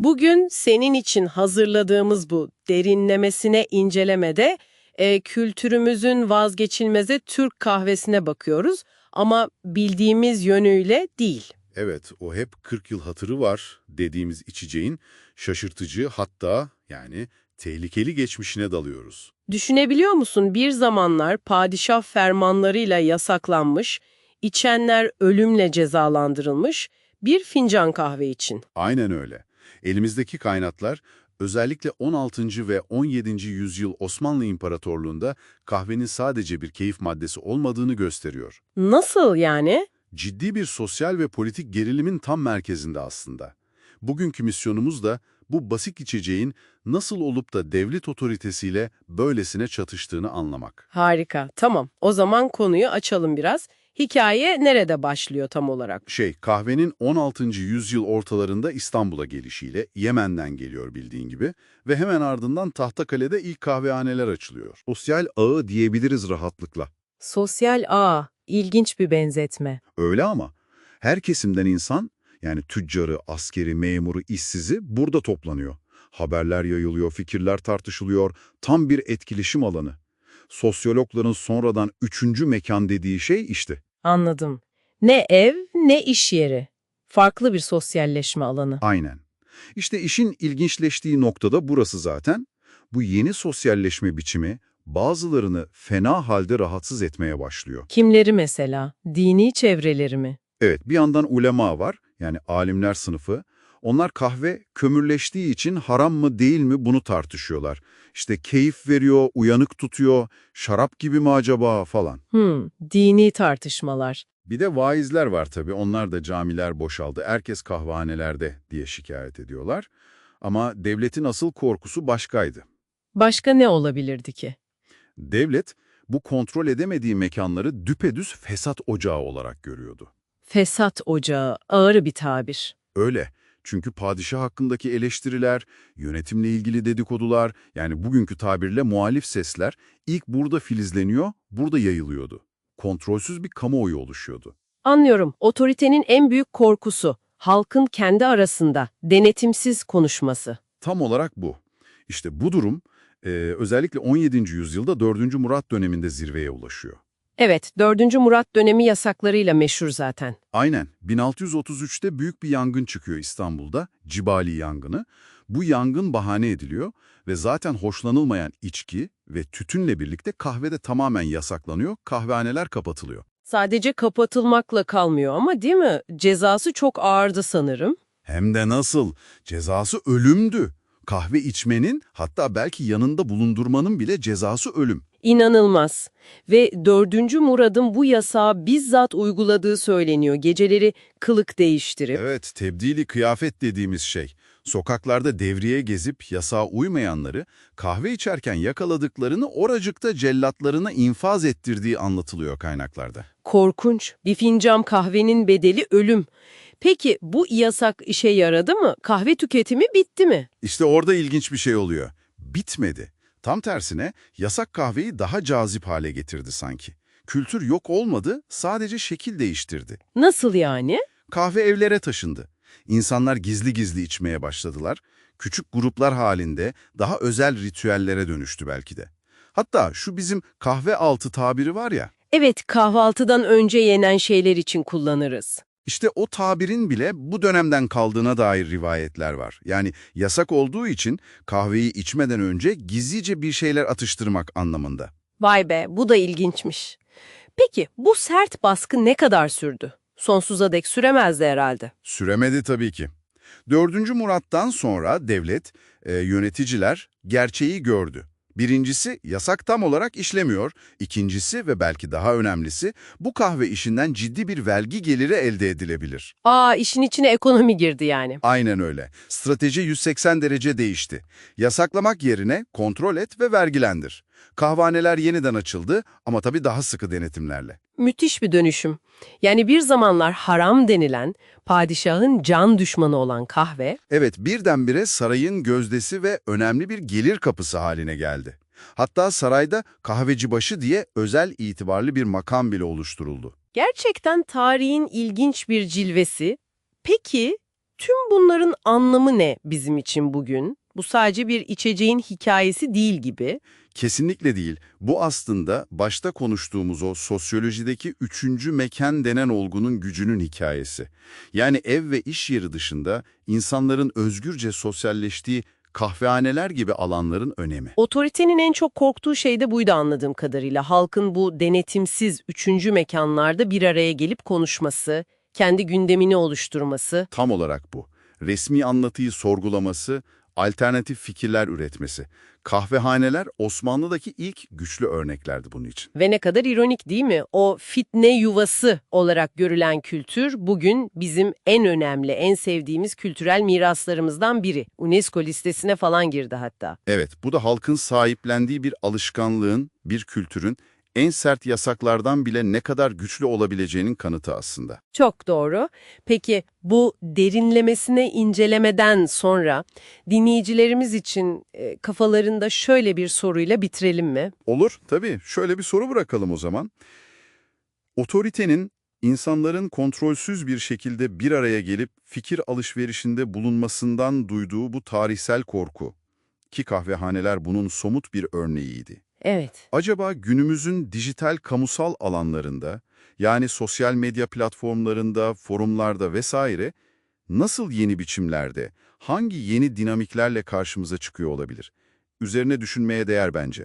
Bugün senin için hazırladığımız bu derinlemesine incelemede e, kültürümüzün vazgeçilmezi Türk kahvesine bakıyoruz ama bildiğimiz yönüyle değil. Evet, o hep 40 yıl hatırı var dediğimiz içeceğin şaşırtıcı hatta yani tehlikeli geçmişine dalıyoruz. Düşünebiliyor musun bir zamanlar padişah fermanlarıyla yasaklanmış, içenler ölümle cezalandırılmış bir fincan kahve için. Aynen öyle. Elimizdeki kaynaklar özellikle 16. ve 17. yüzyıl Osmanlı İmparatorluğunda kahvenin sadece bir keyif maddesi olmadığını gösteriyor. Nasıl yani? Ciddi bir sosyal ve politik gerilimin tam merkezinde aslında. Bugünkü misyonumuz da bu basit içeceğin nasıl olup da devlet otoritesiyle böylesine çatıştığını anlamak. Harika, tamam. O zaman konuyu açalım biraz. Hikaye nerede başlıyor tam olarak? Şey, kahvenin 16. yüzyıl ortalarında İstanbul'a gelişiyle Yemen'den geliyor bildiğin gibi ve hemen ardından Tahtakale'de ilk kahvehaneler açılıyor. Sosyal ağı diyebiliriz rahatlıkla. Sosyal ağ, ilginç bir benzetme. Öyle ama her kesimden insan yani tüccarı, askeri, memuru, işsizi burada toplanıyor. Haberler yayılıyor, fikirler tartışılıyor. Tam bir etkileşim alanı. Sosyologların sonradan üçüncü mekan dediği şey işte. Anladım. Ne ev ne iş yeri. Farklı bir sosyalleşme alanı. Aynen. İşte işin ilginçleştiği noktada burası zaten. Bu yeni sosyalleşme biçimi bazılarını fena halde rahatsız etmeye başlıyor. Kimleri mesela? Dini çevreleri mi? Evet, bir yandan ulema var, yani alimler sınıfı. Onlar kahve kömürleştiği için haram mı değil mi bunu tartışıyorlar. İşte keyif veriyor, uyanık tutuyor, şarap gibi mi acaba falan. Hmm, dini tartışmalar. Bir de vaizler var tabii, onlar da camiler boşaldı, herkes kahvehanelerde diye şikayet ediyorlar. Ama devletin asıl korkusu başkaydı. Başka ne olabilirdi ki? Devlet bu kontrol edemediği mekanları düpedüz fesat ocağı olarak görüyordu. Fesat ocağı, ağır bir tabir. Öyle. Çünkü padişah hakkındaki eleştiriler, yönetimle ilgili dedikodular, yani bugünkü tabirle muhalif sesler ilk burada filizleniyor, burada yayılıyordu. Kontrolsüz bir kamuoyu oluşuyordu. Anlıyorum, otoritenin en büyük korkusu, halkın kendi arasında denetimsiz konuşması. Tam olarak bu. İşte bu durum e, özellikle 17. yüzyılda 4. Murat döneminde zirveye ulaşıyor. Evet, 4. Murat dönemi yasaklarıyla meşhur zaten. Aynen. 1633'te büyük bir yangın çıkıyor İstanbul'da, Cibali yangını. Bu yangın bahane ediliyor ve zaten hoşlanılmayan içki ve tütünle birlikte kahve de tamamen yasaklanıyor, kahvehaneler kapatılıyor. Sadece kapatılmakla kalmıyor ama değil mi? Cezası çok ağırdı sanırım. Hem de nasıl? Cezası ölümdü. Kahve içmenin, hatta belki yanında bulundurmanın bile cezası ölüm. İnanılmaz. Ve 4. Murad'ın bu yasağı bizzat uyguladığı söyleniyor. Geceleri kılık değiştirip. Evet, tebdili kıyafet dediğimiz şey. Sokaklarda devriye gezip yasağa uymayanları kahve içerken yakaladıklarını oracıkta cellatlarına infaz ettirdiği anlatılıyor kaynaklarda. Korkunç. Bir fincan kahvenin bedeli ölüm. Peki bu yasak işe yaradı mı? Kahve tüketimi bitti mi? İşte orada ilginç bir şey oluyor. Bitmedi. Tam tersine yasak kahveyi daha cazip hale getirdi sanki. Kültür yok olmadı, sadece şekil değiştirdi. Nasıl yani? Kahve evlere taşındı. İnsanlar gizli gizli içmeye başladılar. Küçük gruplar halinde daha özel ritüellere dönüştü belki de. Hatta şu bizim kahve altı tabiri var ya, Evet, kahvaltıdan önce yenen şeyler için kullanırız. İşte o tabirin bile bu dönemden kaldığına dair rivayetler var. Yani yasak olduğu için kahveyi içmeden önce gizlice bir şeyler atıştırmak anlamında. Vay be, bu da ilginçmiş. Peki bu sert baskı ne kadar sürdü? Sonsuza dek süremezdi herhalde. Süremedi tabii ki. 4. Murat'tan sonra devlet, e, yöneticiler gerçeği gördü. Birincisi yasak tam olarak işlemiyor. İkincisi ve belki daha önemlisi bu kahve işinden ciddi bir vergi geliri elde edilebilir. Aa, işin içine ekonomi girdi yani. Aynen öyle. Strateji 180 derece değişti. Yasaklamak yerine kontrol et ve vergilendir. Kahvaneler yeniden açıldı ama tabii daha sıkı denetimlerle. Müthiş bir dönüşüm. Yani bir zamanlar haram denilen, padişahın can düşmanı olan kahve, Evet, birdenbire sarayın gözdesi ve önemli bir gelir kapısı haline geldi. Hatta sarayda kahvecibaşı diye özel itibarlı bir makam bile oluşturuldu. gerçekten tarihin ilginç bir cilvesi. Peki, tüm bunların anlamı ne bizim için bugün? Bu sadece bir içeceğin hikayesi değil gibi. Kesinlikle değil. Bu aslında başta konuştuğumuz o sosyolojideki üçüncü mekan denen olgunun gücünün hikayesi. Yani ev ve iş yeri dışında insanların özgürce sosyalleştiği kahvehaneler gibi alanların önemi. Otoritenin en çok korktuğu şey de buydu anladığım kadarıyla. Halkın bu denetimsiz üçüncü mekanlarda bir araya gelip konuşması, kendi gündemini oluşturması. Tam olarak bu. Resmi anlatıyı sorgulaması, alternatif fikirler üretmesi. Kahvehaneler Osmanlı'daki ilk güçlü örneklerdi bunun için. Ve ne kadar ironik değil mi? O fitne yuvası olarak görülen kültür bugün bizim en önemli, en sevdiğimiz kültürel miraslarımızdan biri. UNESCO listesine falan girdi hatta. Evet, bu da halkın sahiplendiği bir alışkanlığın, bir kültürün en sert yasaklardan bile ne kadar güçlü olabileceğinin kanıtı aslında. Çok doğru. Peki bu derinlemesine incelemeden sonra dinleyicilerimiz için e, kafalarında şöyle bir soruyla bitirelim mi? Olur, tabii. Şöyle bir soru bırakalım o zaman. Otoritenin insanların kontrolsüz bir şekilde bir araya gelip fikir alışverişinde bulunmasından duyduğu bu tarihsel korku ki kahvehaneler bunun somut bir örneğiydi. Evet. Acaba günümüzün dijital kamusal alanlarında, yani sosyal medya platformlarında, forumlarda vesaire nasıl yeni biçimlerde, hangi yeni dinamiklerle karşımıza çıkıyor olabilir? Üzerine düşünmeye değer bence.